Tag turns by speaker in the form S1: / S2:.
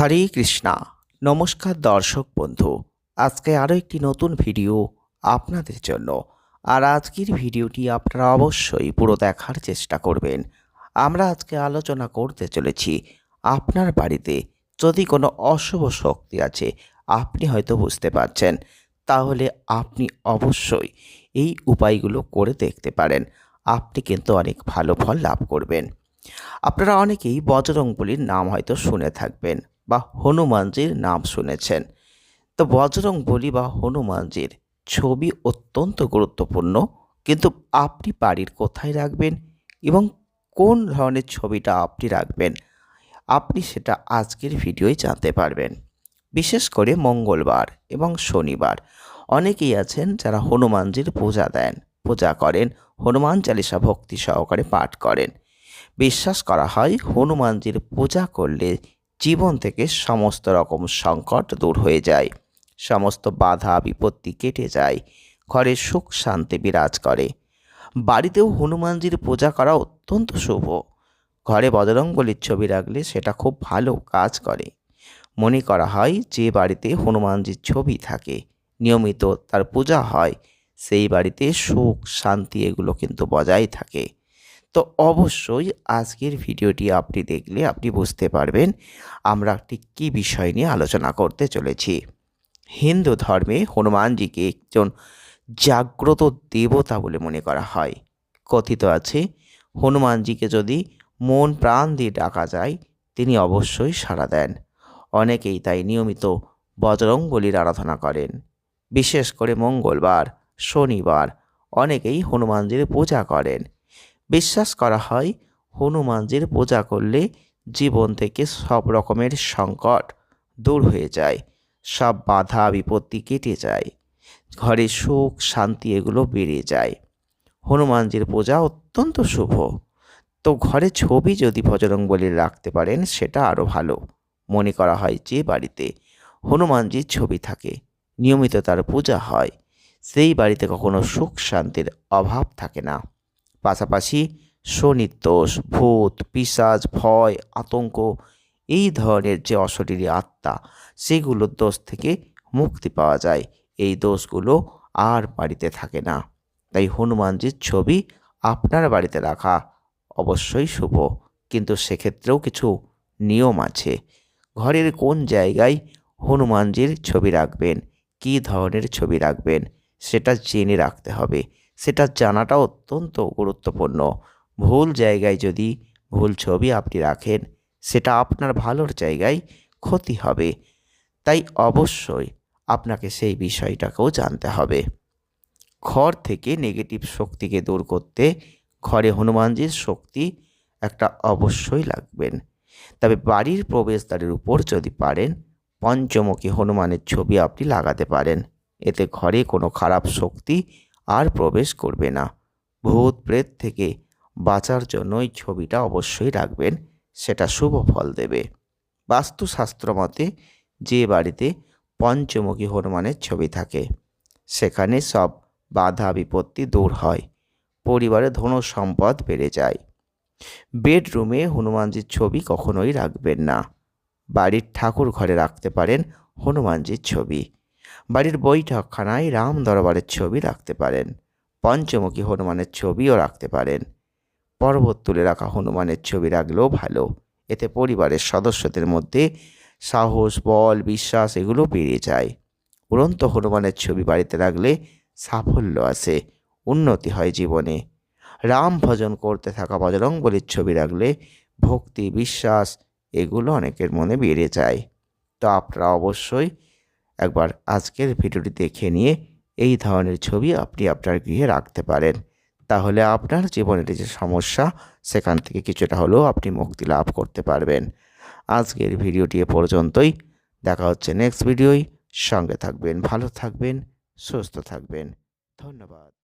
S1: হরে কৃষ্ণা। নমস্কার দর্শক বন্ধু, আজকে আরও একটি নতুন ভিডিও আপনাদের জন্য। আর আজকের ভিডিওটি আপনারা অবশ্যই পুরো দেখার চেষ্টা করবেন। আমরা আজকে আলোচনা করতে চলেছি আপনার বাড়িতে যদি কোনো অশুভ শক্তি আছে, আপনি হয়তো বুঝতে পারছেন। তাহলে আপনি অবশ্যই এই উপায়গুলো করে দেখতে পারেন। আপনি কিন্তু অনেক ভালো ফল লাভ করবেন। আপনারা অনেকেই বজরংবলির নাম হয়তো শুনে থাকবেন। বা হনুমানজির নাম শুনেছেন। তো বজরং বলি বা হনুমানজির ছবি অত্যন্ত গুরুত্বপূর্ণ, কিন্তু আপনি বাড়ির কোথায় রাখবেন এবং কোন ধরনের ছবিটা আপনি রাখবেন, আপনি সেটা আজকের ভিডিওয় জানতে পারবেন। বিশেষ করে মঙ্গলবার এবং শনিবার। অনেকেই আছেন যারা হনুমানজির পূজা দেন, পূজা করেন, হনুমান চালিসা ভক্তি সহকারে পাঠ করেন। বিশ্বাস করা হয় হনুমানজির পূজা করলে জীবন থেকে সমস্ত রকম সংকট দূর হয়ে যায়। সমস্ত বাধা, বিপত্তি কেটে যায়। ঘরে সুখ, শান্তি বিরাজ করে। বাড়িতেও হনুমানজির পূজা করা অত্যন্ত শুভ। ঘরে বজরঙ্গলির ছবি রাখলে সেটা খুব ভালো কাজ করে। মনে করা হয় যে বাড়িতে হনুমানজির ছবি থাকে। নিয়মিত তার পূজা হয়। সেই বাড়িতে সুখ, শান্তি এগুলো কিন্তু বজায় থাকে। তো অবশ্যই আজকের ভিডিওটি আপনি দেখলে আপনি বুঝতে পারবেন আমরা একটি কী বিষয় নিয়ে আলোচনা করতে চলেছি। হিন্দু ধর্মে হনুমানজিকে একজন জাগ্রত দেবতা বলে মনে করা হয়। কথিত আছে, হনুমানজিকে যদি মন প্রাণ দিয়ে ডাকা যায়, তিনি অবশ্যই সাড়া দেন। অনেকেই তাই নিয়মিত বজরংবলির আরাধনা করেন। বিশেষ করে মঙ্গলবার, শনিবার অনেকেই হনুমানজির পূজা করেন। বিশ্বাস করা হয় হনুমানজির পূজা করলে জীবন থেকে সব রকমের সংকট দূর হয়ে যায়, সব বাধা বিপত্তি কেটে যায়, ঘরে সুখ, শান্তি এগুলো বেড়ে যায়। হনুমানজির পূজা অত্যন্ত শুভ। তো ঘরে ছবি যদি বলির রাখতে পারেন, সেটা আরও ভালো। মনে করা হয় যে বাড়িতে হনুমানজির ছবি থাকে, নিয়মিত তার পূজা হয়, সেই বাড়িতে কখনো সুখ শান্তির অভাব থাকে না। পাশাপাশি শনির দোষ, ভূত, পিসাজ, ভয়, আতঙ্ক, এই ধরনের যে অশরীরী আত্মা সেগুলোর দোষ থেকে মুক্তি পাওয়া যায়। এই দোষগুলো আর বাড়িতে থাকে না। তাই হনুমানজির ছবি আপনার বাড়িতে রাখা অবশ্যই শুভ। কিন্তু সেক্ষেত্রেও কিছু নিয়ম আছে। ঘরের কোন জায়গায় হনুমানজির ছবি রাখবেন? কী ধরনের ছবি রাখবেন? সেটা জেনে রাখতে হবে। সেটা জানাটা অত্যন্ত গুরুত্বপূর্ণ। ভুল জায়গায় যদি ভুল ছবি আপনি রাখেন, সেটা আপনার ভালোর জায়গায় ক্ষতি হবে। তাই অবশ্যই আপনাকে সেই বিষয়টাকেও জানতে হবে। ঘর থেকে নেগেটিভ শক্তিকে দূর করতে ঘরে হনুমানজির শক্তি একটা অবশ্যই লাগবেন। তবে বাড়ির প্রবেশদ্বারের উপর যদি পারেন, পঞ্চমুখী হনুমানের ছবি আপনি লাগাতে পারেন। এতে ঘরে কোনো খারাপ শক্তি আর প্রবেশ করবে না। ভূত প্রেত থেকে বাঁচার জন্য এই ছবিটা অবশ্যই রাখবেন, সেটা শুভ ফল দেবে। বাস্তুশাস্ত্র মতে, যে বাড়িতে পঞ্চমুখী হনুমানের ছবি থাকে, সেখানে সব বাধা বিপত্তি দূর হয়, পরিবারে ধন সম্পদ বেড়ে যায়। বেডরুমে হনুমানজির ছবি কখনোই রাখবেন না। বাড়ির ঠাকুর ঘরে রাখতে পারেন হনুমানজির ছবি। বাড়ির বৈঠকখানায় রাম দরবারের ছবি রাখতে পারেন, পঞ্চমুখী হনুমানের ছবিও রাখতে পারেন। পর্বত তুলে রাখা হনুমানের ছবি রাখলেও ভালো। এতে পরিবারের সদস্যদের মধ্যে সাহস, বল, বিশ্বাস এগুলো বেড়ে যায়। উড়ন্ত হনুমানের ছবি বাড়িতে রাখলে সাফল্য আসে, উন্নতি হয় জীবনে। রাম ভজন করতে থাকা বজরংবলির ছবি রাখলে ভক্তি, বিশ্বাস এগুলো অনেকের মনে বেড়ে যায়। তো আপনারা অবশ্যই একবার আজকের ভিডিওটি দেখে নিয়ে এই ধরনের ছবি আপনি আপনার গৃহে রাখতে পারেন। তাহলে আপনার জীবনের যে সমস্যা, সেখান থেকে কিছুটা হলেও আপনি মুক্তি লাভ করতে পারবেন। আজকের ভিডিওটি এ পর্যন্তই। দেখা হচ্ছে নেক্সট ভিডিওই সঙ্গে থাকবেন, ভালো থাকবেন, সুস্থ থাকবেন। ধন্যবাদ।